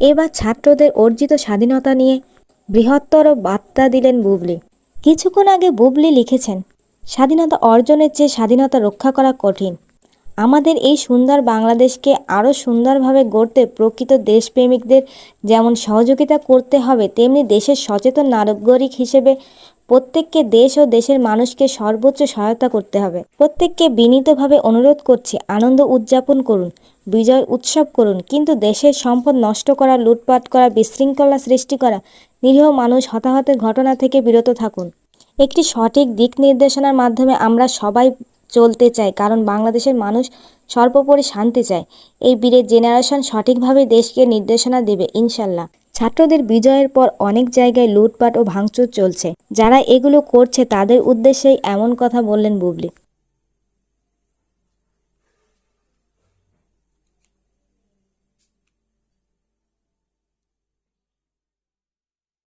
এবার ছাত্রদের অর্জিত স্বাধীনতা নিয়ে বৃহত্তর বার্তা দিলেন বুবলি। কিছুক্ষণ আগে বুবলি লিখেছেন, স্বাধীনতা অর্জনের চেয়ে স্বাধীনতা রক্ষা করা কঠিন। আমাদের এই সুন্দর বাংলাদেশকে আরও সুন্দরভাবে গড়তে প্রকৃত দেশপ্রেমিকদের যেমন সহযোগিতা করতে হবে, তেমনি দেশের সচেতন নাগরিক হিসেবে প্রত্যেককে দেশ ও দেশের মানুষকে সর্বোচ্চ সহায়তা করতে হবে। প্রত্যেককে বিনীতভাবে অনুরোধ করছি, আনন্দ উদযাপন করুন, বিজয় উৎসব করুন, কিন্তু দেশের সম্পদ নষ্ট করা, লুটপাট করা, বিশৃঙ্খলা সৃষ্টি করা, নিরীহ মানুষ হতাহতের ঘটনা থেকে বিরত থাকুন। একটি সঠিক দিক নির্দেশনার মাধ্যমে আমরা সবাই চলতে চায়, কারণ বাংলাদেশের মানুষ সর্বোপরি শান্তি চায়। এই বীরের জেনারেশন সঠিকভাবে দেশকে নির্দেশনা দেবে, ইনশাল্লাহ। ছাত্রদের বিজয়ের পর অনেক জায়গায় লুটপাট ও ভাঙচুর চলছে। যারা এগুলো করছে, তাদের উদ্দেশ্যেই এমন কথা বললেন বুবলি।